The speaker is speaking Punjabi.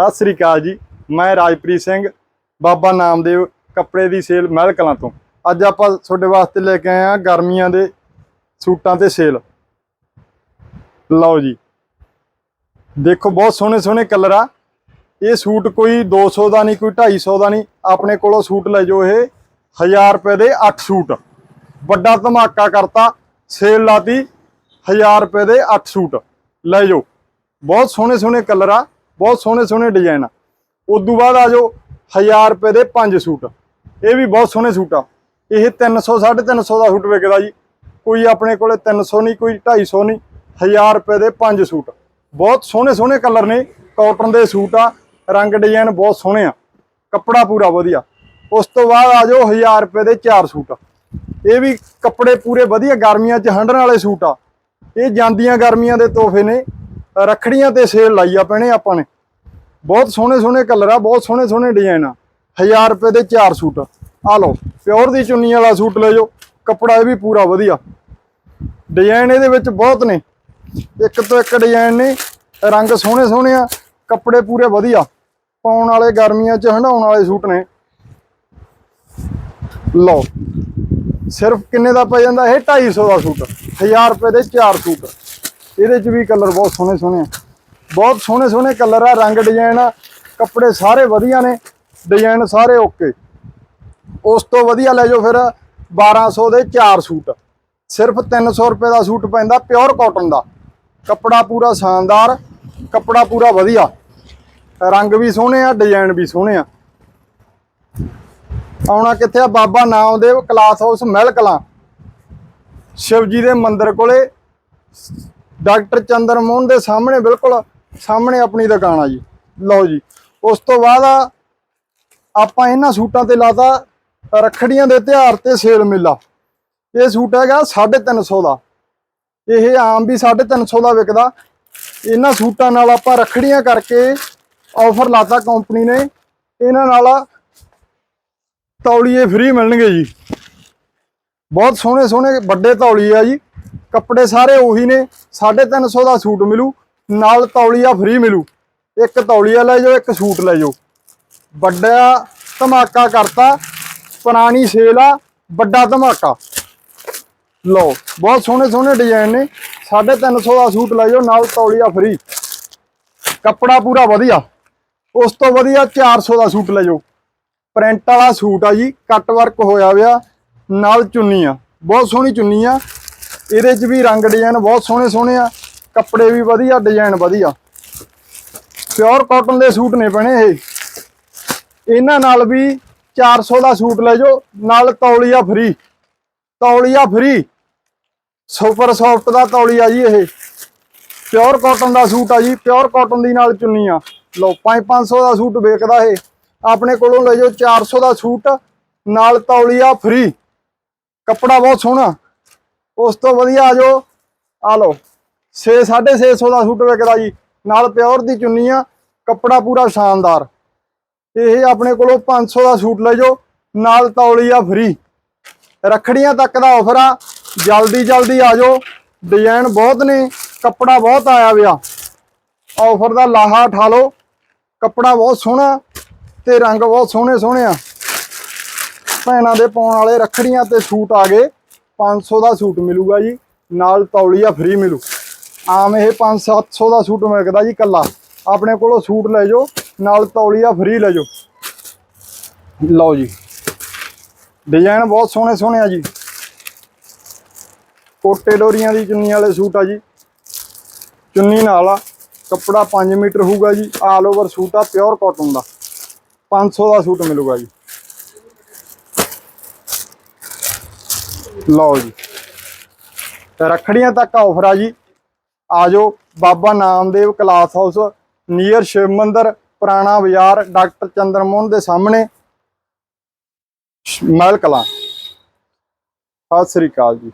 ਸਤਿ ਸ੍ਰੀ ਅਕਾਲ ਜੀ। ਮੈਂ ਰਾਜਪ੍ਰੀਤ ਸਿੰਘ, ਬਾਬਾ ਨਾਮਦੇਵ ਕੱਪੜੇ ਦੀ ਸੇਲ ਮਹਿਲ ਕਲਾਂ ਤੋਂ। ਅੱਜ ਆਪਾਂ ਤੁਹਾਡੇ ਵਾਸਤੇ ਲੈ ਕੇ ਆਏ ਆ ਗਰਮੀਆਂ ਦੇ ਸੂਟਾਂ ਤੇ ਸੇਲ। ਲਓ ਜੀ। ਦੇਖੋ, ਬਹੁਤ ਸੋਹਣੇ ਸੋਹਣੇ ਕਲਰ ਆ। ਇਹ ਸੂਟ ਕੋਈ 200 ਦਾ ਨਹੀਂ, ਕੋਈ 250 ਦਾ ਨਹੀਂ। ਆਪਣੇ ਕੋਲੋਂ ਸੂਟ ਲੈ ਜਾਓ ਇਹ। 1000 ਰੁਪਏ ਦੇ 8 ਸੂਟ। ਵੱਡਾ ਧਮਾਕਾ ਕਰਤਾ, ਸੇਲ ਲਾਤੀ। 1000 ਰੁਪਏ ਦੇ 8 ਸੂਟ। ਲੈ ਜਾਓ। ਬਹੁਤ ਸੋਹਣੇ ਸੋਹਣੇ ਕਲਰ ਆ। ਬਹੁਤ ਸੋਹਣੇ ਸੋਹਣੇ ਡਿਜ਼ਾਈਨ ਆ। ਉਦੋਂ ਬਾਅਦ ਆ ਜਾਓ 1000 ਰੁਪਏ ਦੇ ਪੰਜ ਸੂਟ। ਇਹ ਵੀ ਬਹੁਤ ਸੋਹਣੇ ਸੂਟ ਆ। ਇਹ 300 350 ਦਾ ਸੂਟ ਵਿਕਦਾ ਜੀ। ਕੋਈ ਆਪਣੇ ਕੋਲੇ 300 ਨਹੀਂ, ਕੋਈ 250 ਨਹੀਂ 1000 ਰੁਪਏ ਦੇ ਪੰਜ ਸੂਟ। ਬਹੁਤ ਸੋਹਣੇ ਸੋਹਣੇ ਕਲਰ ਨੇ, ਕਾਟਨ ਦੇ ਸੂਟ ਆ, ਰੰਗ ਡਿਜ਼ਾਈਨ ਬਹੁਤ ਸੋਹਣੇ ਆ। ਕੱਪੜਾ ਪੂਰਾ ਵਧੀਆ। ਉਸ ਤੋਂ ਬਾਅਦ ਆ ਜਾਓ 1000 ਰੁਪਏ ਦੇ ਚਾਰ ਸੂਟ। ਇਹ ਵੀ ਕੱਪੜੇ ਪੂਰੇ ਵਧੀਆ ਗਰਮੀਆਂ 'ਚ ਹੰਢਣ ਵਾਲੇ ਸੂਟ ਆ। ਇਹ ਜਾਂਦੀਆਂ ਗਰਮੀਆਂ ਦੇ ਤੋਹਫੇ ਨੇ। ਰੱਖੜੀਆਂ ਤੇ ਸੇਲ ਲਾਈ ਆ ਪੈਣੇ ਆਪਾਂ ਨੇ। ਬਹੁਤ ਸੋਹਣੇ ਸੋਹਣੇ ਕਲਰ ਆ, ਬਹੁਤ ਸੋਹਣੇ ਸੋਹਣੇ ਡਿਜ਼ਾਈਨ ਆ। 1000 ਰੁਪਏ ਦੇ ਚਾਰ ਸੂਟ। ਆ ਲਓ, ਪਿਓਰ ਦੀ ਚੁੰਨੀ ਵਾਲਾ ਸੂਟ ਲੈ ਜਾਓ, ਕੱਪੜਾ ਇਹ ਵੀ ਪੂਰਾ ਵਧੀਆ। ਡਿਜ਼ਾਈਨ ਇਹਦੇ ਵਿੱਚ ਬਹੁਤ ਨੇ। ਇੱਕ ਤੋਂ ਇੱਕ ਡਿਜ਼ਾਈਨ ਨੇ, ਰੰਗ ਸੋਹਣੇ ਸੋਹਣੇ ਆ, ਕੱਪੜੇ ਪੂਰੇ ਵਧੀਆ। ਪਾਉਣ ਵਾਲੇ ਗਰਮੀਆਂ 'ਚ ਹੰਡਾਉਣ ਵਾਲੇ ਸੂਟ ਨੇ। ਲਓ, ਸਿਰਫ ਕਿੰਨੇ ਦਾ ਪੈ ਜਾਂਦਾ? ਇਹ 250 ਦਾ ਸੂਟ 1000 ਰੁਪਏ ਦੇ ਚਾਰ ਸੂਟ। ਇਹਦੇ 'ਚ ਵੀ ਕਲਰ ਬਹੁਤ ਸੋਹਣੇ ਸੋਹਣੇ ਆ। ਬਹੁਤ ਸੋਹਣੇ ਸੋਹਣੇ ਕਲਰ ਆ, ਰੰਗ ਡਿਜ਼ਾਈਨ ਆ, ਕੱਪੜੇ ਸਾਰੇ ਵਧੀਆ ਨੇ ਡਿਜ਼ਾਈਨ ਸਾਰੇ ਓਕੇ ਉਸ ਤੋਂ ਵਧੀਆ ਲੈ ਜਾਓ ਫਿਰ 1200 ਦੇ 4 ਸੂਟ। ਸਿਰਫ 300 ਰੁਪਏ ਦਾ ਸੂਟ ਪੈਂਦਾ ਪਿਓਰ ਕਾਟਨ ਦਾ। ਕੱਪੜਾ ਪੂਰਾ ਸ਼ਾਨਦਾਰ, ਕੱਪੜਾ ਪੂਰਾ ਵਧੀਆ। ਰੰਗ ਵੀ ਸੋਹਣੇ ਆ ਡਿਜ਼ਾਈਨ ਵੀ ਸੋਹਣੇ ਆ। ਆਉਣਾ ਕਿੱਥੇ ਆ? ਬਾਬਾ ਨਾਮਦੇਵ ਕਲਾਸ ਹਾਊਸ ਮਹਿਲ ਕਲਾਂ ਸ਼ਿਵਜੀ ਦੇ ਮੰਦਿਰ ਕੋਲੇ ਡਾਕਟਰ ਚੰਦਰ ਮੋਹਨ ਦੇ ਸਾਹਮਣੇ ਬਿਲਕੁਲ ਸਾਹਮਣੇ ਆਪਣੀ ਦੁਕਾਨ ਆ ਜੀ। ਲਓ ਜੀ। ਉਸ ਤੋਂ ਬਾਅਦ ਆਪਾਂ ਇਹਨਾਂ ਸੂਟਾਂ ਤੇ ਲਾਤਾ ਰੱਖੜੀਆਂ ਦੇ ਤਿਉਹਾਰ ਤੇ ਸੇਲ ਮੇਲਾ। ਇਹ ਸੂਟ ਹੈਗਾ 350 ਦਾ। ਇਹ ਆਮ ਵੀ 350 ਦਾ ਵਿਕਦਾ। ਇਹਨਾਂ ਸੂਟਾਂ ਨਾਲ ਆਪਾਂ ਰੱਖੜੀਆਂ ਕਰਕੇ ਆਫਰ ਲਾਤਾ ਕੰਪਨੀ ਨੇ। ਇਹਨਾਂ ਨਾਲ ਤੌਲੀਏ ਫ੍ਰੀ ਮਿਲਣਗੇ ਜੀ। ਬਹੁਤ ਸੋਹਣੇ ਸੋਹਣੇ ਵੱਡੇ ਤੌਲੀਏ ਆ ਜੀ। ਕੱਪੜੇ ਸਾਰੇ ਉਹੀ ਨੇ 350 ਦਾ ਸੂਟ ਮਿਲੂ, ਨਾਲ ਤੌਲੀਆ ਫ੍ਰੀ ਮਿਲੂ। ਇੱਕ ਤੌਲੀਆ ਲੈ ਜਾਓ, ਇੱਕ ਸੂਟ ਲੈ ਜਾਓ। ਵੱਡਾ ਧਮਾਕਾ ਕਰਤਾ, ਪੁਰਾਣੀ ਸੇਲ ਆ, ਵੱਡਾ ਧਮਾਕਾ। ਲਓ, ਬਹੁਤ ਸੋਹਣੇ ਸੋਹਣੇ ਡਿਜ਼ਾਈਨ ਨੇ 350 ਦਾ ਸੂਟ ਲੈ ਜਾਓ, ਨਾਲ ਤੌਲੀਆ ਫ੍ਰੀ ਕੱਪੜਾ ਪੂਰਾ ਵਧੀਆ। ਉਸ ਤੋਂ ਵਧੀਆ 400 ਦਾ ਸੂਟ ਲੈ ਜਾਓ। ਪ੍ਰਿੰਟ ਵਾਲਾ ਸੂਟ ਆ ਜੀ ਕੱਟ ਵਰਕ ਹੋਇਆ ਹੋਇਆ ਨਾਲ ਚੁੰਨੀ ਆ ਬਹੁਤ ਸੋਹਣੀ ਚੁੰਨੀ ਆ ਇਹਦੇ 'ਚ ਵੀ ਰੰਗ ਡਿਜ਼ਾਈਨ ਬਹੁਤ ਸੋਹਣੇ ਸੋਹਣੇ ਆ, ਕੱਪੜੇ ਵੀ ਵਧੀਆ ਡਿਜ਼ਾਈਨ ਵਧੀਆ। ਪਿਓਰ ਕਾਟਨ ਦੇ ਸੂਟ ਨੇ ਬਣੇ ਇਹ। ਇਹਨਾਂ ਨਾਲ ਵੀ 400 ਦਾ ਸੂਟ ਲੈ ਜਾਓ, ਨਾਲ ਤੌਲੀਆ ਫ੍ਰੀ ਤੌਲੀਆ ਫ੍ਰੀ ਸੁਪਰ ਸੌਫਟ ਦਾ ਤੌਲੀਆ ਜੀ ਇਹ। ਪਿਓਰ ਕਾਟਨ ਦਾ ਸੂਟ ਆ ਜੀ ਪਿਓਰ ਕਾਟਨ ਦੀ ਨਾਲ ਚੁੰਨੀ ਆ। ਲਓ 5-500 ਦਾ ਸੂਟ ਵੇਚਦਾ ਇਹ। ਆਪਣੇ ਕੋਲੋਂ ਲੈ ਜਾਓ 400 ਦਾ ਸੂਟ, ਨਾਲ ਤੌਲੀਆ ਫ੍ਰੀ ਕੱਪੜਾ ਬਹੁਤ ਸੋਹਣਾ। ਉਸ ਤੋਂ ਵਧੀਆ ਆ ਜਾਓ। ਆ ਲਓ। 6 650 ਦਾ ਸੂਟ ਵਿਕਦਾ ਜੀ। ਨਾਲ ਪਿਓਰ ਦੀ ਚੁੰਨੀ ਆ, ਕੱਪੜਾ ਪੂਰਾ ਸ਼ਾਨਦਾਰ। ਇਹ ਆਪਣੇ ਕੋਲੋਂ 500 ਦਾ ਸੂਟ ਲੈ ਜਾਓ। ਨਾਲ ਤੌਲੀ ਆ ਫ੍ਰੀ ਰੱਖੜੀਆਂ ਤੱਕ ਦਾ ਆਫਰ ਆ। ਜਲਦੀ ਜਲਦੀ ਆ ਜਾਓ। ਡਿਜ਼ਾਈਨ ਬਹੁਤ ਨੇ, ਕੱਪੜਾ ਬਹੁਤ ਆਇਆ ਵਿਆ ਆਫਰ ਦਾ ਲਾਹਾ ਉਠਾ ਲਓ। ਕੱਪੜਾ ਬਹੁਤ ਸੋਹਣਾ ਤੇ ਰੰਗ ਬਹੁਤ ਸੋਹਣੇ ਸੋਹਣੇ ਆ। ਭੈਣਾਂ ਦੇ ਪਾਉਣ ਵਾਲੇ ਰੱਖੜੀਆਂ ਤੇ ਸੂਟ ਆ ਗਏ। 500 ਦਾ ਸੂਟ ਮਿਲੂਗਾ ਜੀ, ਨਾਲ ਤੌਲੀਆ ਫ੍ਰੀ ਮਿਲੂ। ਆਮ ਇਹ 5-700 ਦਾ ਸੂਟ ਮਿਲਦਾ ਜੀ ਕੱਲਾ ਆਪਣੇ ਕੋਲੋਂ ਸੂਟ ਲੈ ਜਾਓ, ਨਾਲ ਤੌਲੀਆ ਫ੍ਰੀ ਲੈ ਜਾਓ। ਲਓ ਜੀ। ਡਿਜ਼ਾਈਨ ਬਹੁਤ ਸੋਹਣੇ ਸੋਹਣੇ ਆ ਜੀ। ਕੋਟੇ ਡੋਰੀਆਂ ਦੀ ਚੁੰਨੀ ਵਾਲੇ ਸੂਟ ਆ ਜੀ। ਚੁੰਨੀ ਨਾਲ ਆ, ਕੱਪੜਾ 5 ਮੀਟਰ ਹੋਊਗਾ ਜੀ ਆਲ ਓਵਰ ਸੂਟ ਆ ਪਿਓਰ ਕਾਟਨ ਦਾ। 500 ਦਾ ਸੂਟ ਮਿਲੂਗਾ ਜੀ। ਲਓ ਜੀ। ਤੇ ਰੱਖੜੀਆਂ ਤੱਕ ਆਫਰ ਆ ਜੀ। ਆ ਜਾਓ Baba Namdev cloth house, near Shiv Mandir ਪੁਰਾਣਾ ਬਾਜ਼ਾਰ, ਡਾਕਟਰ ਚੰਦਰ ਮੋਹਨ ਦੇ ਸਾਹਮਣੇ। ਮਹਿਲ ਕਲਾਂ। ਸਤਿ ਸ੍ਰੀ ਅਕਾਲ ਜੀ।